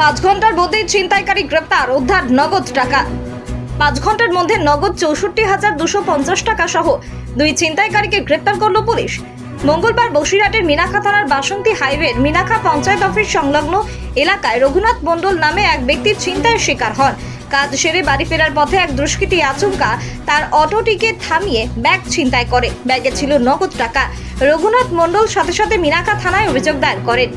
পাঁচ ঘণ্টার মধ্যেই ছিনতাইকারী গ্রেপ্তার, উদ্ধার নগদ টাকা। পাঁচ ঘণ্টার মধ্যে নগদ চৌষট্টি হাজার দুশো পঞ্চাশ টাকা সহ দুই ছিনতাইকারীকে গ্রেপ্তার করল পুলিশ। মঙ্গলবার বসিরহাটের মিনাখা থানার বাসন্তী হাইওয়ের মিনাখা পঞ্চায়েত অফিস সংলগ্ন এলাকায় রঘুনাথ মণ্ডল নামে এক ব্যক্তির ছিনতাইয়ের শিকার হন। কাজ সেরে বাড়ি ফেরার পথে এক দুষ্কৃতী আচমকা তার অটোটিকে থামিয়ে ব্যাগ ছিনতাই করে। ব্যাগে ছিল নগদ টাকা। রঘুনাথ মণ্ডল সাথে সাথে মিনাখা থানায় অভিযোগ দায়ের করেন।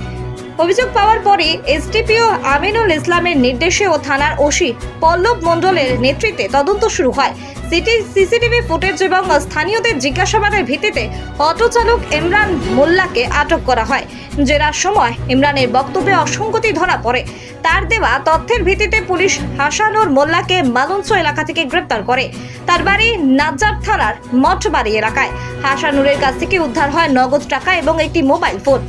অভিযোগ পাওয়ার পরে এসডিপিও আমিনুল ইসলামের নির্দেশে ও থানার ওসি পল্লব মণ্ডলের নেতৃত্বে তদন্ত শুরু হয়। সিটি সিসিটিভি ফুটেজ এবং স্থানীয়দের জিজ্ঞাসাবাদের ভিত্তিতে অটো চালক ইমরান মোল্লাকে আটক করা হয়। জেরার সময় ইমরানের বক্তব্যে অসঙ্গতি ধরা পড়ে। তার দেওয়া তথ্যের ভিত্তিতে পুলিশ হাসানুর মোল্লাকে মালঞ্চ এলাকা থেকে গ্রেপ্তার করে। তার বাড়ি নাজ্জার থানার মঠবাড়ি এলাকায়। হাসানুরের কাছ থেকে উদ্ধার হয় নগদ টাকা এবং একটি মোবাইল ফোন।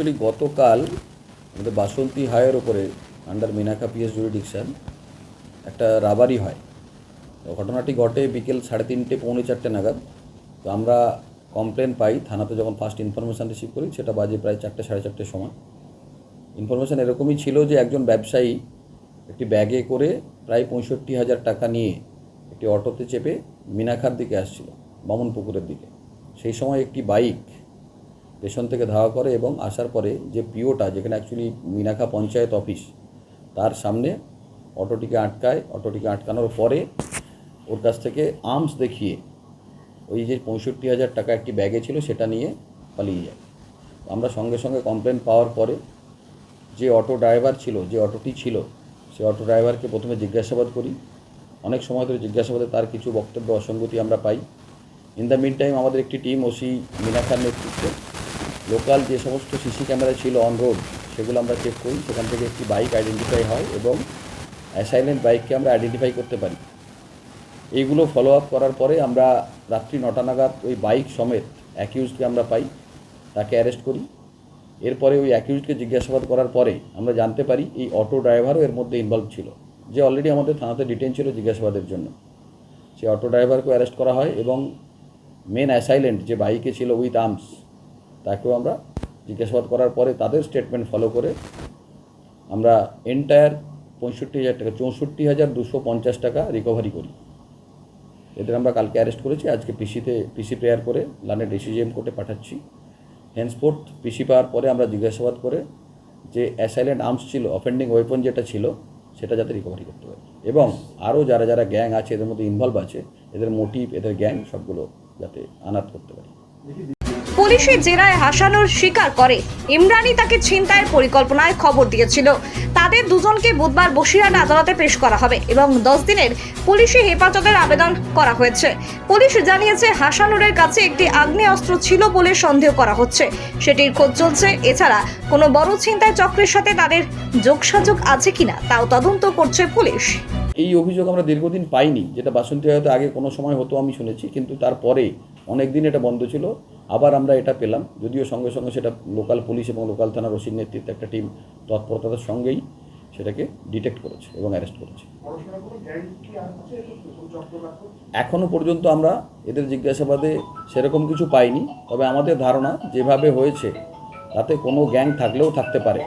অ্যাকচুয়ালি গতকাল আমাদের বাসন্তী হাইয়ের ওপরে আন্ডার মিনাকা পিএস জুরিডিকশন একটা রাবারি হয়। ঘটনাটি ঘটে বিকেল সাড়ে তিনটে, পৌনে চারটে নাগাদ। তো আমরা কমপ্লেন পাই, থানাতে যখন ফার্স্ট ইনফরমেশান রিসিভ করি, সেটা বাজে প্রায় চারটে, সাড়ে চারটের সময়। ইনফরমেশান এরকমই ছিল যে একজন ব্যবসায়ী একটি ব্যাগে করে প্রায় পঁয়ষট্টি হাজার টাকা নিয়ে একটি অটোতে চেপে মিনাখার দিকে আসছিল, বামনপুকুরের দিকে। সেই সময় একটি বাইক পেছন থেকে ধাওয়া করে এবং আসার পরে যে পিওটা, যেখানে অ্যাকচুয়ালি মিনাখা পঞ্চায়েত অফিস, তার সামনে অটোটিকে আটকায়। অটোটিকে আটকানোর পরে ওর কাছ থেকে আর্মস দেখিয়ে ওই যে পঁয়ষট্টি হাজার টাকা একটি ব্যাগে ছিল, সেটা নিয়ে পালিয়ে যায়। আমরা সঙ্গে সঙ্গে কমপ্লেন পাওয়ার পরে যে অটো ড্রাইভার ছিল, যে অটোটি ছিল, সে অটো ড্রাইভারকে প্রথমে জিজ্ঞাসাবাদ করি। অনেক সময় ধরে জিজ্ঞাসাবাদে তার কিছু বক্তব্য, অসঙ্গতি আমরা পাই। ইন দ্য মিন টাইম আমাদের একটি টিম ওসি মিনাখার নেতৃত্বে লোকাল যে সমস্ত সিসি ক্যামেরা ছিল অন রোড সেগুলো আমরা চেক করি। সেখান থেকে একটি বাইক আইডেন্টিফাই হয় এবং অ্যাসাইলেন্ট বাইককে আমরা আইডেন্টিফাই করতে পারি। এইগুলো ফলো আপ করার পরে আমরা রাত্রি নটা নাগাদ ওই বাইক সমেত অ্যাকিউজকে আমরা পাই, তাকে অ্যারেস্ট করি। এরপরে ওই অ্যাকিউজকে জিজ্ঞাসাবাদ করার পরে আমরা জানতে পারি এই অটো ড্রাইভারও এর মধ্যে ইনভলভ ছিল। যে অলরেডি আমাদের থানাতে ডিটেন ছিল জিজ্ঞাসাবাদের জন্য। সেই অটো ড্রাইভারকে অ্যারেস্ট করা হয় এবং মেন অ্যাসাইলেন্ট যে বাইকে ছিল উইথ আর্মস তাকেও আমরা জিজ্ঞাসাবাদ করার পরে তাদের স্টেটমেন্ট ফলো করে আমরা এন্টায়ার পঁয়ষট্টি হাজার টাকা, চৌষট্টি হাজার দুশো পঞ্চাশ টাকা রিকভারি করি। এদের আমরা কালকে অ্যারেস্ট করেছি, আজকে পিসিতে, পিসি প্রেয়ার করে লানের ডিসিজিএম কোর্টে পাঠাচ্ছি। হেন্সপোর্ট পিসি পাওয়ার পরে আমরা জিজ্ঞাসাবাদ করে যে অ্যাসাইলেন্ট আর্মস ছিল অফেন্ডিং ওয়েপন যেটা ছিল, সেটা যাতে রিকভারি করতে পারি। এবং আরও যারা যারা গ্যাং আছে, এদের মধ্যে ইনভলভ আছে, এদের মোটিভ এদের গ্যাং সবগুলো যাতে আনাত করতে পারি। পুলিশের জেরায় হাসানুর স্বীকার করে। ইমরানি তাকে ছিনতাইয়ের পরিকল্পনায় খবর দিয়েছিল। তাদের দুজনকে বুধবার বসিরহাট আদালতে পেশ করা হবে এবং দশ দিনের পুলিশি হেফাজতের আবেদন করা হয়েছে। পুলিশ জানিয়েছে, হাসানুরের কাছে একটি আগ্নেয়াস্ত্র ছিল বলে সন্দেহ করা হচ্ছে। সেটির খোঁজ চলছে। এছাড়া কোনো বড় ছিনতাই চক্রের সাথে তাদের যোগসাযোগ আছে কিনা তাও তদন্ত করছে পুলিশ। এই অভিযোগ আমরা দীর্ঘদিন পাইনি, যেটা বাসন্তী হয়তো আগে কোনো সময় হতো আমি শুনেছি, কিন্তু তারপরে অনেক দিন এটা বন্ধ ছিল, আবার আমরা এটা পেলাম। যদিও সঙ্গে সঙ্গে সেটা লোকাল পুলিশ এবং লোকাল থানার ওসির নেতৃত্বে একটা টিম তৎপরতার সঙ্গেই সেটাকে ডিটেক্ট করেছে এবং অ্যারেস্ট করেছে। এখনও পর্যন্ত আমরা এদের জিজ্ঞাসাবাদে সেরকম কিছু পাইনি, তবে আমাদের ধারণা যেভাবে হয়েছে, তাতে কোনো গ্যাং থাকলেও থাকতে পারে।